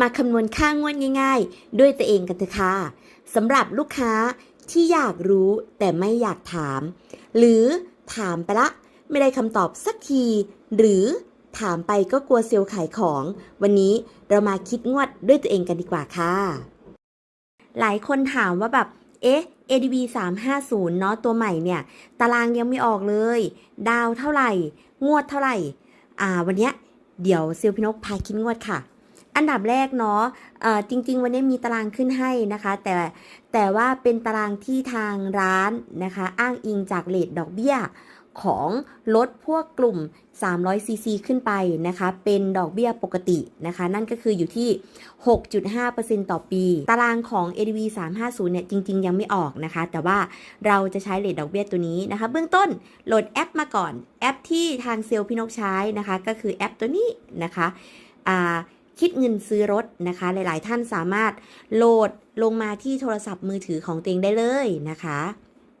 มาคำนวณค่างวดง่าย ๆ ด้วยตัวเองกันเถอะค่ะสำหรับลูกค้าที่อยากรู้แต่ไม่อยากถาม หรือถามไปละ ไม่ได้คำตอบสักที หรือถามไปก็กลัวเซลล์ขายของ วันนี้เรามาคิดงวดด้วยตัวเองกันดีกว่าค่ะ หลายคนถามว่าแบบ เอ๊ะ ADB 350 เนาะตัวใหม่เนี่ย ตารางยังไม่ออกเลย ดาวเท่าไหร่ งวดเท่าไหร่ อ่า วันเนี้ยเดี๋ยวเซลลพี่นกพาคิดงวดค่ะ อันดับแรกเนาะเอ่อจริง ๆ วันนี้มีตารางขึ้นให้นะคะ แต่แต่ว่าเป็นตารางที่ทางร้านนะคะ อ้างอิงจากเลทดอกเบี้ยของลดพวกกลุ่ม 300ซีซีขึ้นไปนะคะ เป็นดอกเบี้ยปกตินะคะ นั่นก็คืออยู่ที่ 6.5%ต่อปี ตารางของ ADV 350 เนี่ย จริง ๆ ยังไม่ออกนะคะ แต่ว่าเราจะใช้เลทดอกเบี้ยตัวนี้นะคะ เบื้องต้นโหลดแอปมาก่อน แอปที่ทางเซลล์พี่นกใช้นะคะ ก็คือแอปตัวนี้นะคะ อ่า คิดเงินซื้อรถนะคะ หลาย ๆ ท่านสามารถโหลดลงมาที่โทรศัพท์มือถือของตัวเองได้เลยนะคะ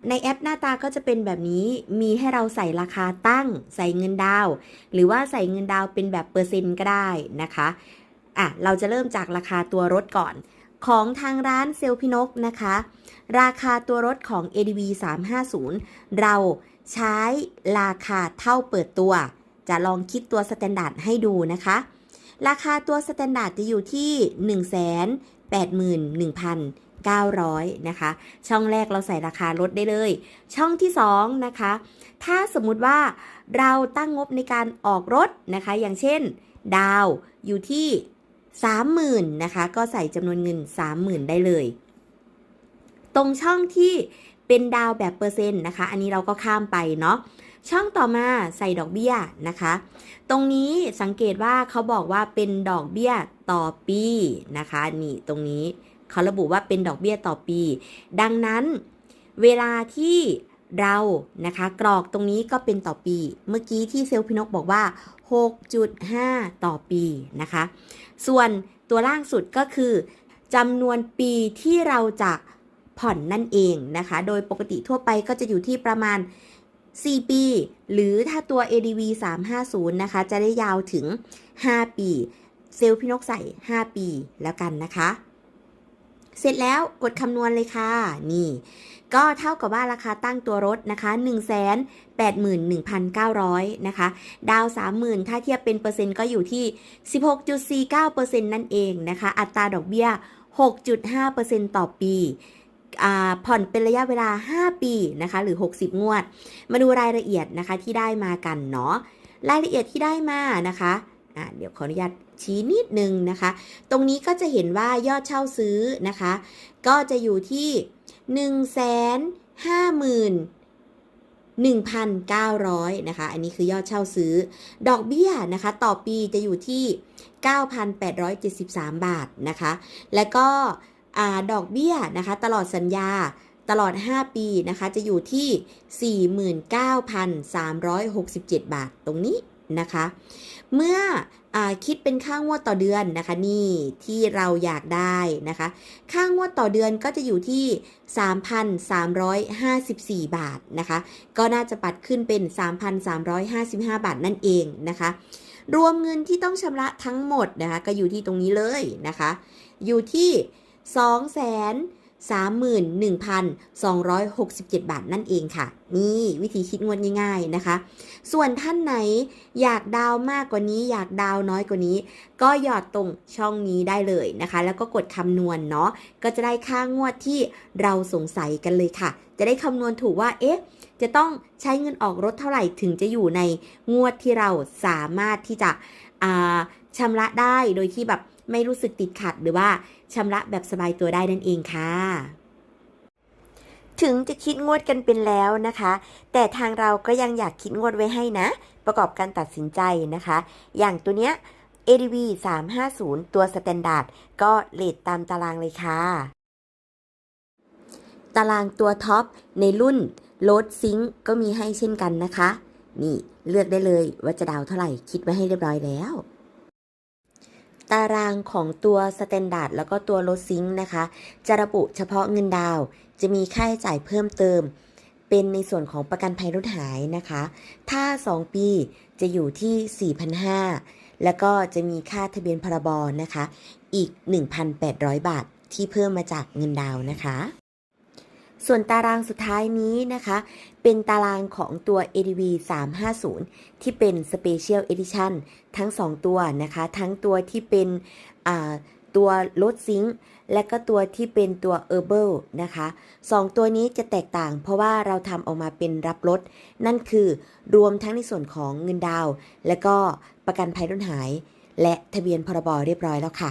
ในแอปหน้าตาก็จะเป็นแบบนี้มีให้เราใส่ราคาตั้ง ใส่เงินดาว หรือว่าใส่เงินดาวเป็นแบบเปอร์เซ็นต์ก็ได้นะคะอะเราจะเริ่มจากราคาตัวรถก่อน ของทางร้านเซลลพินกนะคะ ราคาตัวรถของ ADV 350 เราใช้ราคาเท่าเปิดตัว จะลองคิดตัวสแตนดาร์ดให้ดูนะคะ ราคาตัวสแตนดาร์ดจะอยู่ที่ 181,900 นะคะ ช่องแรกเราใส่ราคารถได้เลย ช่องที่ 2 นะคะ ถ้าสมมุติว่าเราตั้งงบในการออกรถนะคะ อย่างเช่น ดาวอยู่ที่ 30,000นะคะ ก็ใส่จำนวนเงิน 30,000 ได้เลย ตรงช่องที่เป็นดาวแบบเปอร์เซ็นต์นะคะ อันนี้เราก็ข้ามไปเนาะ ช่องต่อมาใส่ดอกเบี้ยนะคะ ตรงนี้สังเกตว่าเขาบอกว่าเป็นดอกเบี้ยต่อปีนะคะ นี่ตรงนี้เขาระบุว่าเป็นดอกเบี้ยต่อปี ดังนั้นเวลาที่เรานะคะ กรอกตรงนี้ก็เป็นต่อปี เมื่อกี้ที่เซลล์พินกบอกว่า 6.5 ต่อปีนะคะ ส่วนตัวล่างสุดก็คือจำนวนปีที่เราจะผ่อนนั่นเองนะคะ โดยปกติทั่วไปก็จะอยู่ที่ประมาณ 4 ปี หรือถ้าตัว ADV 350 นะคะ จะได้ยาวถึง 5 ปี เซลล์พี่นกใส่ 5 ปีแล้วกันนะคะ เสร็จแล้วกดคำนวณเลยค่ะ นี่ ก็เท่ากับว่าราคาตั้งตัวรถนะคะ181,900 นะคะ ดาว 30,000 ถ้าเทียบเป็นเปอร์เซ็นต์ก็อยู่ที่ 16.49%นั่นเองนะคะ อัตราดอกเบี้ย6.5%ต่อปี ผ่อนเป็นระยะเวลา 5 ปีนะคะหรือ 60 งวด มาดูรายละเอียดนะคะที่ได้มากันเนาะรายละเอียดที่ได้มานะคะะเดี๋ยวขออนุญาตชี้นิดนึงนะคะ ตรงนี้ก็จะเห็นว่ายอดเช่าซื้อนะคะ ก็จะอยู่ที่1 5 0 0 0 1,900นะคะ อันนี้คือยอดเช่าซื้อ ดอกเบี้ยนะคะ ต่อปีจะอยู่ที่ 9,873 บาทนะคะ และก็ ดอกเบี้ยนะคะ ตลอดสัญญาตลอด 5 ปีนะคะ จะอยู่ที่ 49,367 บาทตรงนี้นะคะ เมื่ออคิดเป็นค่างวดต่อเดือนนะคะ นี่ที่เราอยากได้นะคะ ค่างวดต่อเดือนก็จะอยู่ที่ 3,354 บาทนะคะ ก็น่าจะปัดขึ้นเป็น 3,355 บาทนั่นเองนะคะ รวมเงินที่ต้องชำระทั้งหมดนะคะ ก็อยู่ที่ตรงนี้เลยนะคะ อยู่ที่ 231,267 บาทนั่นเองค่ะ นี่วิธีคิดงวดง่ายๆนะคะ ส่วนท่านไหนอยากดาวมากกว่านี้ อยากดาวน้อยกว่านี้ ก็หยอดตรงช่องนี้ได้เลยนะคะ แล้วก็กดคำนวณเนาะก็จะได้ค่างวดที่เราสงสัยกันเลยค่ะ จะได้คำนวณถูกว่าเอ๊ะจะต้องใช้เงินออกรถเท่าไหร่ถึงจะอยู่ในงวดที่เราสามารถที่จะชำระได้โดยที่แบบ ไม่รู้สึกติดขัดหรือว่าชำระแบบสบายตัวได้นั่นเองค่ะ ถึงจะคิดงวดกันเป็นแล้วนะคะ แต่ทางเราก็ยังอยากคิดงวดไว้ให้นะ ประกอบการตัดสินใจนะคะ อย่างตัวเนี้ย ADV 350 ตัวสแตนดาร์ดก็เลทตามตารางเลยค่ะ ตารางตัวท็อปในรุ่นโ a ดซิงก็มีให้เช่นกันนะคะ นี่เลือกได้เลยว่าจะดาวเท่าไหร่คิดไว้ให้เรียบร้อยแล้ว ตารางของตัวสแตนดาร์ดแล้วก็ตัวโ a ดซิงนะคะ จะระบุเฉพาะเงินดาว จะมีค่าใช้จ่ายเพิ่มเติม เป็นในส่วนของประกันภัยรถหายนะคะ ถ้า 2 ปีจะอยู่ที่ 4,500 แล้วก็จะมีค่าทะเบียนพรบนะคะ อีก 1,800 บาทที่เพิ่มมาจากเงินดาวนะคะ ส่วนตารางสุดท้ายนี้นะคะ เป็นตารางของตัว ADV 350 ที่เป็น Special Edition ทั้ง 2 ตัวนะคะ ทั้งตัวที่เป็นตัวลดซิงค์และก็ตัวที่เป็นตัว Herbal นะคะสองตัวนี้จะแตกต่างเพราะว่าเราทำออกมาเป็นรับลด นั่นคือรวมทั้งในส่วนของเงินดาว และก็ประกันภัยรุนหาย และทะเบียนพรบเรียบร้อยแล้วค่ะ